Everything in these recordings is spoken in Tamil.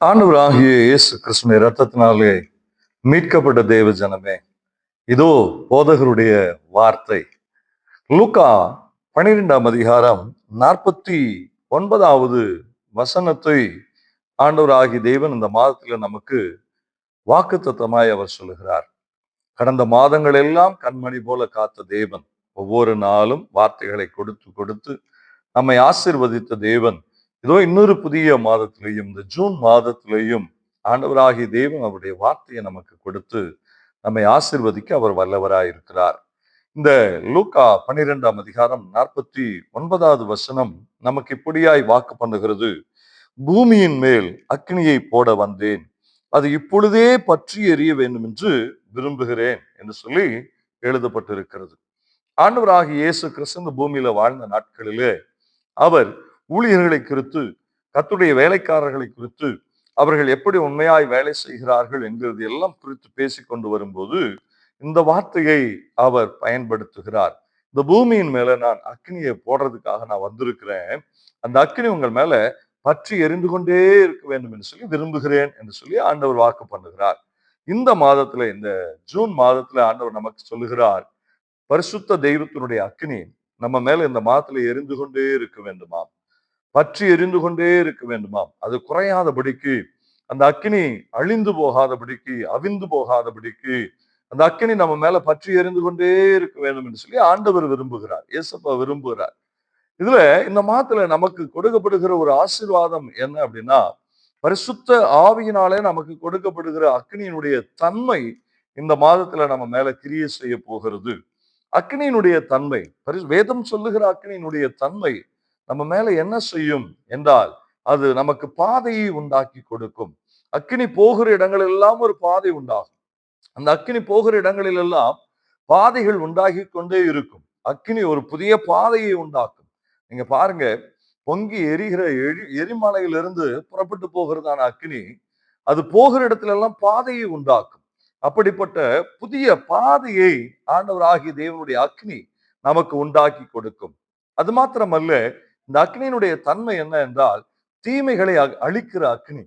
ஆண்டவராகிய இயேசு கிருஷ்ண ரத்தத்தினாலே மீட்கப்பட்ட தேவ ஜனமே இதோ போதகருடைய வார்த்தை. லூக்கா பனிரெண்டாம் அதிகாரம் நாற்பத்தி ஒன்பதாவது வசனத்தை ஆண்டவராகிய தேவன் இந்த மாதத்துல நமக்கு வாக்குத்தத்தமாய் அவர் சொல்லுகிறார். கடந்த மாதங்கள் எல்லாம் கண்மணி போல காத்த தேவன் ஒவ்வொரு நாளும் வார்த்தைகளை கொடுத்து கொடுத்து நம்மை ஆசிர்வதித்த தேவன் இதோ இன்னொரு புதிய மாதத்திலையும் இந்த ஜூன் மாதத்திலையும் ஆண்டவராகிய தேவன் அவருடைய வார்த்தையை நமக்கு கொடுத்து நம்மை ஆசிர்வதிக்க அவர் வல்லவராய் இருக்கிறார். இந்த லூக்கா பன்னிரெண்டாம் அதிகாரம் நாற்பத்தி ஒன்பதாவது வசனம் நமக்கு இப்படியாய் வாக்கு பண்ணுகிறது. பூமியின் மேல் அக்னியை போட வந்தேன். அது இப்பொழுதே பற்றி எறிய வேண்டும் என்று விரும்புகிறேன் என்று சொல்லி எழுதப்பட்டிருக்கிறது. ஆண்டவராகிய இயேசு கிறிஸ்து பூமியில வாழ்ந்த நாட்களிலே அவர் ஊழியர்களை குறித்து கத்துடைய வேலைக்காரர்களை குறித்து அவர்கள் எப்படி உண்மையாய் வேலை செய்கிறார்கள் என்கிறது எல்லாம் குறித்து பேசி கொண்டு வரும்போது இந்த வார்த்தையை அவர் பயன்படுத்துகிறார். இந்த பூமியின் மேல நான் அக்னியை போடுறதுக்காக நான் வந்திருக்கிறேன். அந்த அக்னி உங்கள் மேல பற்றி எரிந்து கொண்டே இருக்க வேண்டும் என்று சொல்லி விரும்புகிறேன் என்று சொல்லி ஆண்டவர் வாக்கு பண்ணுகிறார். இந்த மாதத்துல இந்த ஜூன் மாதத்துல ஆண்டவர் நமக்கு சொல்லுகிறார் பரிசுத்த தெய்வத்தினுடைய அக்னி நம்ம மேல இந்த மாதத்துல எரிந்து கொண்டே இருக்க வேண்டுமாம். பற்றி எரிந்து கொண்டே இருக்க வேண்டுமாம். அது குறையாதபடிக்கு அந்த அக்கினி அழிந்து போகாதபடிக்கு அவிந்து போகாதபடிக்கு அந்த அக்கினி நம்ம மேல பற்றி எரிந்து கொண்டே இருக்க வேண்டும் என்று சொல்லி ஆண்டவர் விரும்புகிறார். இயேசப்பா விரும்புகிறார். இதுல இந்த மாதத்துல நமக்கு கொடுக்கப்படுகிற ஒரு ஆசீர்வாதம் என்ன அப்படின்னா பரிசுத்த ஆவியினாலே நமக்கு கொடுக்கப்படுகிற அக்னியினுடைய தன்மை இந்த மாதத்துல நம்ம மேல கிரியை செய்ய போகிறது. அக்னியினுடைய தன்மை பரி வேதம் சொல்லுகிற அக்னியினுடைய தன்மை நம்ம மேல என்ன செய்யும் என்றால் அது நமக்கு பாதையை உண்டாக்கி கொடுக்கும். அக்கினி போகிற இடங்கள் எல்லாம் ஒரு பாதை உண்டாகும். அந்த அக்கினி போகிற இடங்களில் எல்லாம் பாதைகள் உண்டாகி கொண்டே இருக்கும். அக்கினி ஒரு புதிய பாதையை உண்டாக்கும். நீங்க பாருங்க பொங்கி எரிகிற எரி எரிமலையிலிருந்து புறப்பட்டு போகிறதான அக்னி அது போகிற இடத்துல எல்லாம் பாதையை உண்டாக்கும். அப்படிப்பட்ட புதிய பாதையை ஆண்டவராகிய தேவனுடைய அக்னி நமக்கு உண்டாக்கி கொடுக்கும். அது மாத்திரமல்ல இந்த அக்னியினுடைய தன்மை என்ன என்றால் தீமைகளை அழிக்கிற அக்னி.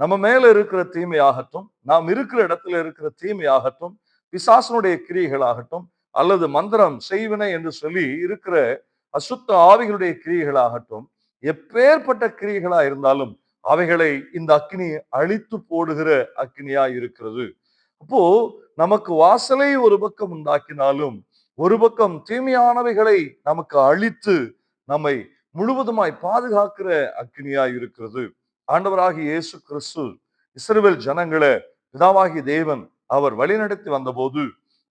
நம்ம மேல இருக்கிற தீமையாகட்டும் நாம் இருக்கிற இடத்துல இருக்கிற தீமையாகட்டும் பிசாசனுடைய கிரியைகளாகட்டும் அல்லது மந்திரம் செய்வினை என்று சொல்லி இருக்கிற அசுத்த ஆவிகளுடைய கிரியைகளாகட்டும் எப்பேற்பட்ட கிரியைகளா இருந்தாலும் அவைகளை இந்த அக்னி அழித்து போடுகிற அக்னியா இருக்கிறது. அப்போ நமக்கு வாசலை ஒரு பக்கம் உண்டாக்கினாலும் ஒரு பக்கம் தீமையானவைகளை நமக்கு அழித்து நம்மை முழுவதுமாய் பாதுகாக்கிற அக்னியா இருக்கிறது. ஆண்டவராகி இயேசு கிறிஸ்து இஸ்ரேல் ஜனங்களை பிதாவாகி தேவன் அவர் வழிநடத்தி வந்தபோது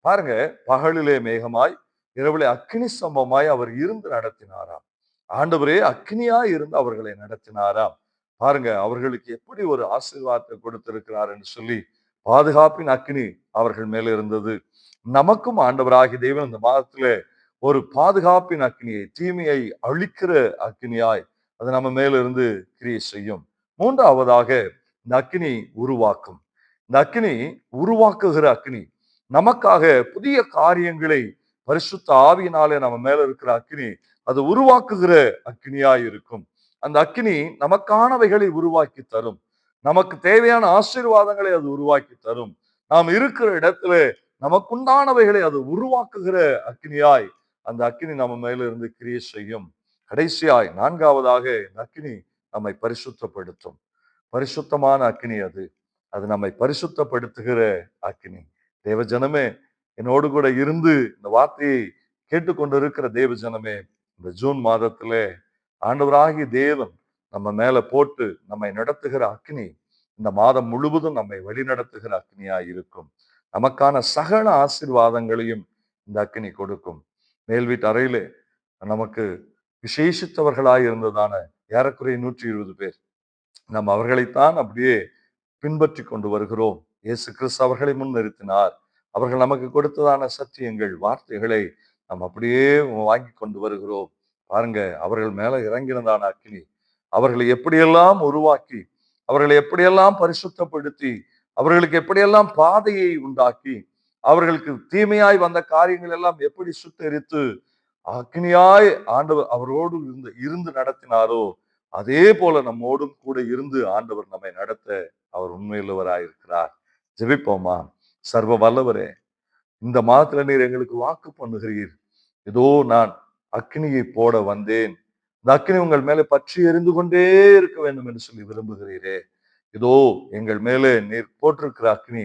பாருங்க பகலிலே மேகமாய் இரவிலே அக்னி சம்பமாய் அவர் இருந்து நடத்தினாராம். ஆண்டவரே அக்னியா இருந்து அவர்களை நடத்தினாராம். பாருங்க அவர்களுக்கு எப்படி ஒரு ஆசீர்வாதத்தை கொடுத்திருக்கிறார் என்று சொல்லி பாதுகாப்பின் அக்னி அவர்கள் மேல இருந்தது. நமக்கும் ஆண்டவராகி தெய்வம் இந்த மாதத்துல ஒரு பாதுகாப்பின் அக்னியை தீமையை அழிக்கிற அக்னியாய் அது நம்ம மேலிருந்து கிரியை செய்யும். மூன்றாவதாக இந்த அக்னி உருவாக்கும். இந்த அக்னி உருவாக்குகிற அக்னி. நமக்காக புதிய காரியங்களை பரிசுத்த ஆவியினாலே நம்ம மேல இருக்கிற அக்னி அது உருவாக்குகிற அக்னியாய் இருக்கும். அந்த அக்னி நமக்கானவைகளை உருவாக்கி தரும். நமக்கு தேவையான ஆசீர்வாதங்களை அது உருவாக்கி தரும். நாம் இருக்கிற இடத்துல நமக்குண்டானவைகளை அது உருவாக்குகிற அக்னியாய் அந்த அக்கினி நம்ம மேல இருந்து கிரியை செய்யும். கடைசியாய் நான்காவதாக இந்த அக்கினி நம்மை பரிசுத்தப்படுத்தும். பரிசுத்தமான அக்னி அது. அது நம்மை பரிசுத்தப்படுத்துகிற அக்னி தேவ ஜனமே என்னோடு கூட இருந்து இந்த வார்த்தையை கேட்டுக்கொண்டிருக்கிற தேவ ஜனமே இந்த ஜூன் மாதத்துல ஆண்டவராகி தேவன் நம்ம மேல போட்டு நம்மை நடத்துகிற அக்னி இந்த மாதம் முழுவதும் நம்மை வழிநடத்துகிற அக்னியா இருக்கும். நமக்கான சகல ஆசீர்வாதங்களையும் இந்த அக்னி கொடுக்கும். மேல் வீட்டு அறையிலே நமக்கு விசேஷித்தவர்களாய் இருந்ததான ஏறக்குறைய நூற்றி இருபது பேர். நாம் அவர்களைத்தான் அப்படியே பின்பற்றி கொண்டு வருகிறோம். இயேசு கிறிஸ்து அவர்களை முன்னிறுத்தினார். அவர்கள் நமக்கு கொடுத்ததான சத்தியங்கள் வார்த்தைகளை நாம் அப்படியே வாங்கி கொண்டு வருகிறோம். பாருங்க அவர்கள் மேல இறங்கினதான அக்னி அவர்களை எப்படியெல்லாம் உருவாக்கி அவர்களை எப்படியெல்லாம் பரிசுத்தப்படுத்தி அவர்களுக்கு எப்படியெல்லாம் பாதையை உண்டாக்கி அவர்களுக்கு தீமையாய் வந்த காரியங்கள் எல்லாம் எப்படி சுத்தரித்து அக்னியாய் ஆண்டவர் அவரோடு இருந்து இருந்து நடத்தினாரோ அதே போல நம்மோடும் கூட இருந்து ஆண்டவர் நம்மை நடத்த அவர் உண்மையுள்ளவராயிருக்கிறார். ஜெபிப்போமா? சர்வ வல்லவரே இந்த மாதத்துல நீர் எங்களுக்கு வாக்கு பண்ணுகிறீர். இதோ நான் அக்னியை போட வந்தேன். இந்த அக்னி உங்கள் மேலே பற்றி எரிந்து கொண்டே இருக்க வேண்டும் என்று சொல்லி விரும்புகிறீரே. இதோ எங்கள் மேலே நீர் போட்டிருக்கிற அக்னி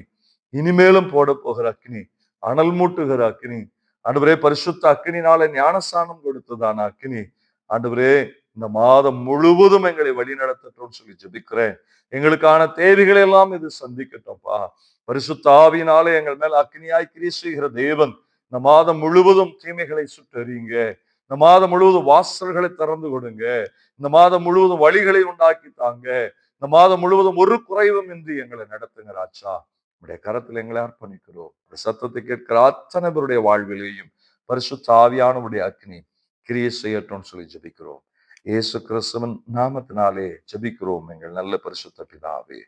இனிமேலும் போட போகிற அக்னி அனல் மூட்டுகிற அக்னி ஆண்டவரே பரிசுத்த அக்னினால ஞானஸ்தானம் கொடுத்ததான அக்னி ஆண்டவரே இந்த மாதம் முழுவதும் எங்களை வழி நடத்தட்டும்னு சொல்லி ஜபிக்கிறேன். எங்களுக்கான தேவைகளை எல்லாம் இது சந்திக்கட்டும்ப்பா. பரிசுத்த ஆவியினாலே எங்கள் மேல் அக்னியாய் கிரி செய்கிற தேவன் இந்த மாதம் முழுவதும் தீமைகளை சுட்டறியுங்க இந்த மாதம் முழுவதும் வாசல்களை திறந்து கொடுங்க. இந்த மாதம் முழுவதும் வழிகளை உண்டாக்கி தாங்க. இந்த மாதம் முழுவதும் ஒரு குறைவும் இன்றி எங்களை நடத்துங்க ராஜா. உடைய கரத்தில் எங்களை அர்ப்பணிக்கிறோம். இந்த சத்தத்தை கேட்கிற அத்தனை பேருடைய வாழ்விலையும் பரிசு தாவியானவுடைய அக்னி கிரியை செய்யட்டும்னு சொல்லி ஜபிக்கிறோம். இயேசு கிறிஸ்துவன் நாமத்தினாலே ஜபிக்கிறோம். எங்கள் நல்ல பரிசுத்த பிதாவே.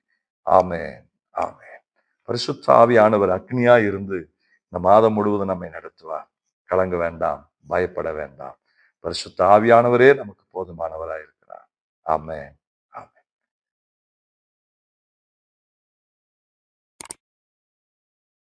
ஆமேன். ஆமேன். பரிசுத்த ஆவியானவர் அக்னியா இருந்து இந்த மாதம் முழுவதும் நம்மை நடத்துவார். கலங்க வேண்டாம். பயப்பட வேண்டாம். பரிசுத்த ஆவியானவரே நமக்கு போதுமானவராயிருக்கிறார். ஆமேன்.